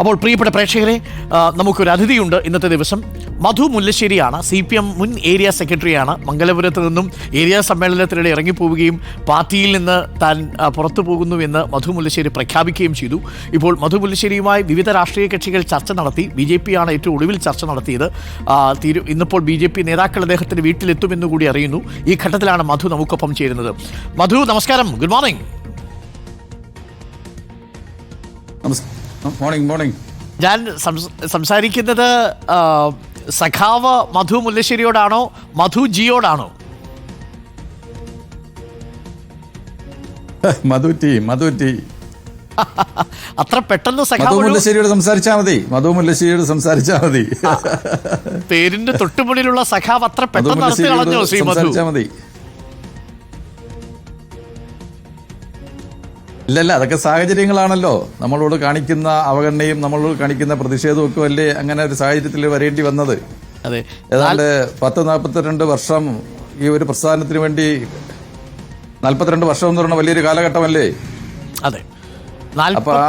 അപ്പോൾ പ്രിയപ്പെട്ട പ്രേക്ഷകരെ നമുക്കൊരു അതിഥിയുണ്ട് ഇന്നത്തെ ദിവസം. മധു മുല്ലശ്ശേരിയാണ് സി പി എം മുൻ ഏരിയ സെക്രട്ടറിയാണ്. മംഗലപുരത്ത് നിന്നും ഏരിയ സമ്മേളനത്തിനിടെ ഇറങ്ങിപ്പോവുകയും പാർട്ടിയിൽ നിന്ന് താൻ പുറത്തു പോകുന്നുവെന്ന് മധു മുല്ലശ്ശേരി പ്രഖ്യാപിക്കുകയും ചെയ്തു. ഇപ്പോൾ മധു മുല്ലശ്ശേരിയുമായി വിവിധ രാഷ്ട്രീയ കക്ഷികൾ ചർച്ച നടത്തി ബി ജെ പിയാണ് ഏറ്റവും ഒടുവിൽ ചർച്ച നടത്തിയത്. തീരു ഇന്നിപ്പോൾ ബി ജെ പി നേതാക്കൾ അദ്ദേഹത്തിന്റെ വീട്ടിലെത്തുമെന്ന് കൂടി അറിയുന്നു. ഈ ഘട്ടത്തിലാണ് മധു നമുക്കൊപ്പം ചേരുന്നത്. മധു നമസ്കാരം. Good morning. നമസ് മോർണിംഗ് മോർണിംഗ് ഞാൻ സംസാരിക്കുന്നത് സഖാവ് മധു മുല്ലശ്ശേരിയോടാണോ മധു ജിയോടാണോ? മധു ടി മധു ടി. അത്ര പെട്ടെന്ന് മധു മുല്ലശ്ശേരിയോട് സംസാരിച്ചാൽ മതി. മധു മുല്ലശ്ശേരിയോട് സംസാരിച്ചാൽ മതി. പേരിന്റെ തൊട്ടുമുന്നിലുള്ള സഖാവ് അത്ര പെട്ടെന്ന് നടത്തി കളഞ്ഞോ ശ്രീ മധു? ഇല്ലല്ല അതൊക്കെ സാഹചര്യങ്ങളാണല്ലോ. നമ്മളോട് കാണിക്കുന്ന അവഗണനയും നമ്മളോട് കാണിക്കുന്ന പ്രതിഷേധവും ഒക്കെ അല്ലേ അങ്ങനെ ഒരു സാഹചര്യത്തിൽ വരേണ്ടി വന്നത്. അതെ. ഏതാണ്ട് പത്ത് നാൽപ്പത്തിരണ്ട് വർഷം ഈ ഒരു പ്രസ്ഥാനത്തിന് വേണ്ടി നാൽപ്പത്തിരണ്ട് വർഷം എന്ന് പറയുന്ന വലിയൊരു കാലഘട്ടമല്ലേ? അതെ. അപ്പൊ ആ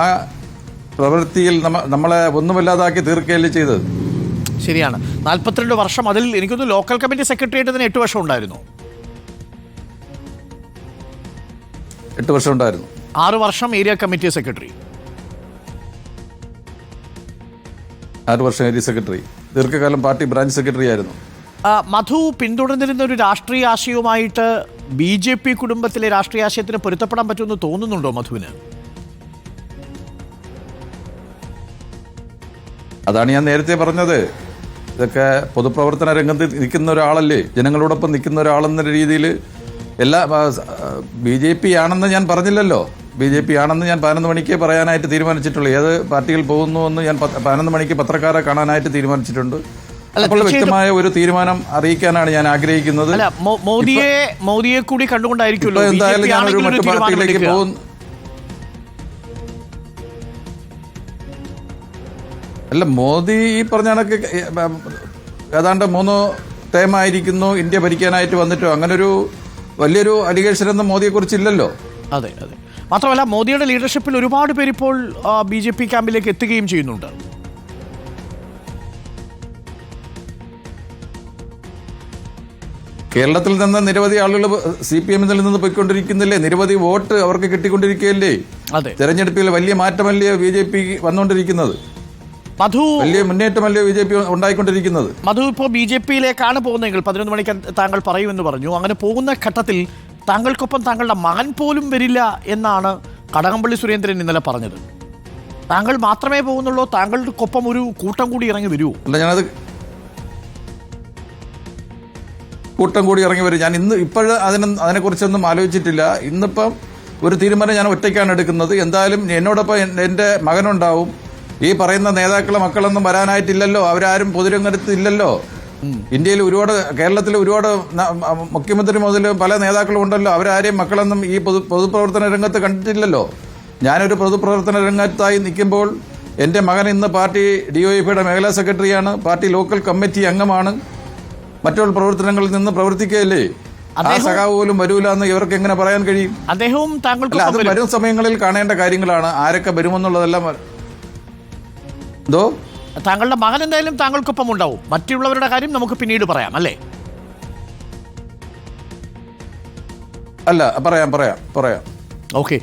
പ്രവൃത്തിയിൽ നമ്മളെ ഒന്നുമില്ലാതാക്കി തീർക്കുകയല്ലേ ചെയ്തത്? ശരിയാണ്. നാൽപ്പത്തിരണ്ട് വർഷം അതിൽ എനിക്കൊന്ന് ലോക്കൽ കമ്മിറ്റി സെക്രട്ടേറിയറ്റിന് എട്ട് വർഷം ഉണ്ടായിരുന്നു. എട്ട് വർഷം ഉണ്ടായിരുന്നു. ആറ് വർഷം ഏരിയ കമ്മിറ്റി സെക്രട്ടറി. ആറ് വർഷം ഏരിയ സെക്രട്ടറി. ദീർഘകാലം പാർട്ടി ബ്രാഞ്ച് സെക്രട്ടറി ആയിരുന്നു. മധു പിന്തുടർന്നിരുന്ന ഒരു രാഷ്ട്രീയ ആശയവുമായിട്ട് ബി ജെ പി കുടുംബത്തിലെ രാഷ്ട്രീയ ആശയത്തിന് പൊരുത്തപ്പെടാൻ പറ്റുമെന്ന് തോന്നുന്നുണ്ടോ മധുവിന്? അതാണ് ഞാൻ നേരത്തെ പറഞ്ഞത്. ഇതൊക്കെ പൊതുപ്രവർത്തന രംഗത്ത് നിൽക്കുന്ന ഒരാളല്ലേ? ജനങ്ങളോടൊപ്പം നിൽക്കുന്ന ഒരാളെന്ന രീതിയിൽ എല്ലാ ബി ജെ പി ആണെന്ന് ഞാൻ പറഞ്ഞില്ലല്ലോ. ബി ജെ പി ആണെന്ന് ഞാൻ പതിനൊന്ന് മണിക്ക് പറയാനായിട്ട് തീരുമാനിച്ചിട്ടുള്ളൂ. ഏത് പാർട്ടിയിൽ പോകുന്നു എന്ന് ഞാൻ പതിനൊന്ന് മണിക്ക് പത്രക്കാരെ കാണാനായിട്ട് തീരുമാനിച്ചിട്ടുണ്ട്. അപ്പോൾ വ്യക്തമായ ഒരു തീരുമാനം അറിയിക്കാനാണ് ഞാൻ ആഗ്രഹിക്കുന്നത്. അല്ല മോദിയെ മോദിയെ കൂടി കണ്ടുകൊണ്ടായിരിക്കുമല്ലോ. എന്തായാലും ഒരു മറ്റു പാർട്ടിയിലേക്ക്. പോകുന്നു. അല്ല മോദി ഈ പറഞ്ഞ കണക്ക് ഏതാണ്ട് മൂന്ന് ടൈം ആയിരിക്കുന്നു ഇന്ത്യ ഭരിക്കാനായിട്ട് വന്നിട്ടോ അങ്ങനൊരു വലിയൊരു അലിഗേഷൻ ഒന്നും മോദിയെ കുറിച്ചില്ലല്ലോ അതെ അതെ. മാത്രമല്ല മോദിയുടെ ലീഡർഷിപ്പിൽ ഒരുപാട് പേര് ഇപ്പോൾ ബി ജെ പി ക്യാമ്പിലേക്ക് എത്തുകയും ചെയ്യുന്നുണ്ട്. കേരളത്തിൽ നിന്ന് നിരവധി ആളുകൾ സി പി എമ്മിൽ നിന്ന് പോയിക്കൊണ്ടിരിക്കുന്നില്ലേ? നിരവധി വോട്ട് അവർക്ക് കിട്ടിക്കൊണ്ടിരിക്കുകയല്ലേ? അതെ. തെരഞ്ഞെടുപ്പിൽ വലിയ മാറ്റമല്ലേ ബി ജെ പി വന്നുകൊണ്ടിരിക്കുന്നത് മധു വലിയ മുന്നേറ്റമല്ലേ ബി ജെ പി ഉണ്ടായിക്കൊണ്ടിരിക്കുന്നത്? മധു ഇപ്പോൾ ബി ജെ പിയിലേക്കാണ് പോകുന്നതെങ്കിൽ പതിനൊന്ന് മണിക്ക് താങ്കൾ പറയുമെന്ന് പറഞ്ഞു. അങ്ങനെ പോകുന്ന ഘട്ടത്തിൽ താങ്കൾക്കൊപ്പം താങ്കളുടെ മകൻ പോലും വരില്ല എന്നാണ് കടകംപള്ളി സുരേന്ദ്രൻ ഇന്നലെ പറഞ്ഞത്. താങ്കൾ മാത്രമേ പോകുന്നുള്ളൂ താങ്കൾക്കൊപ്പം ഒരു കൂട്ടം കൂടി ഇറങ്ങി വരുമോ അല്ല ഞാനത് കൂട്ടം കൂടി ഇറങ്ങി വരും. ഞാൻ ഇന്ന് ഇപ്പോഴ് അതിന് അതിനെക്കുറിച്ചൊന്നും ആലോചിച്ചിട്ടില്ല. ഇന്നിപ്പം ഒരു തീരുമാനം ഞാൻ ഒറ്റയ്ക്കാണ് എടുക്കുന്നത്. എന്തായാലും എന്നോടൊപ്പം എൻ- എന്റെ മകനുണ്ടാവും. ഈ പറയുന്ന നേതാക്കളെ മക്കളൊന്നും വരാനായിട്ടില്ലല്ലോ. അവരാരും പൊതുരംഗത്ത് ഇല്ലല്ലോ. ഇന്ത്യയിൽ ഒരുപാട് കേരളത്തിൽ ഒരുപാട് മുഖ്യമന്ത്രി മുതൽ പല നേതാക്കളും ഉണ്ടല്ലോ. അവരാരെയും മക്കളൊന്നും ഈ പൊതു പൊതുപ്രവർത്തന രംഗത്ത് കണ്ടിട്ടില്ലല്ലോ. ഞാനൊരു പൊതുപ്രവർത്തന രംഗത്തായി നിൽക്കുമ്പോൾ എന്റെ മകൻ ഇന്ന് പാർട്ടി ഡി ഒ എഫിയുടെ മേഖലാ സെക്രട്ടറിയാണ്. പാർട്ടി ലോക്കൽ കമ്മിറ്റി അംഗമാണ്. മറ്റുള്ള പ്രവർത്തനങ്ങളിൽ നിന്ന് പ്രവർത്തിക്കുകയല്ലേ? ആ സഖാവ് പോലും വരൂല എന്ന് ഇവർക്ക് എങ്ങനെ പറയാൻ കഴിയും? അദ്ദേഹവും താങ്കൾക്ക് അത് വരും. സമയങ്ങളിൽ കാണേണ്ട കാര്യങ്ങളാണ്. ആരൊക്കെ വരുമെന്നുള്ളതെല്ലാം എന്തോ? താങ്കളുടെ മകൻ എന്തായാലും താങ്കൾക്കൊപ്പം ഉണ്ടാവും മറ്റുള്ളവരുടെ കാര്യം നമുക്ക് പിന്നീട് പറയാം അല്ലേ? അല്ല പറയാം പറയാം പറയാം. ഓക്കെ.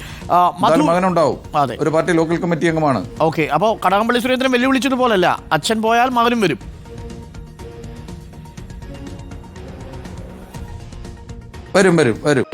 മകനുണ്ടാവും. അതെ. ഒരു പാർട്ടി ലോക്കൽ കമ്മിറ്റി അംഗമാണ്. ഓക്കെ അപ്പോൾ കടകംപള്ളി സുരേന്ദ്രൻ വെല്ലുവിളിച്ചതുപോലല്ല. അച്ഛൻ പോയാൽ മകനും വരും. വരും വരും വരും.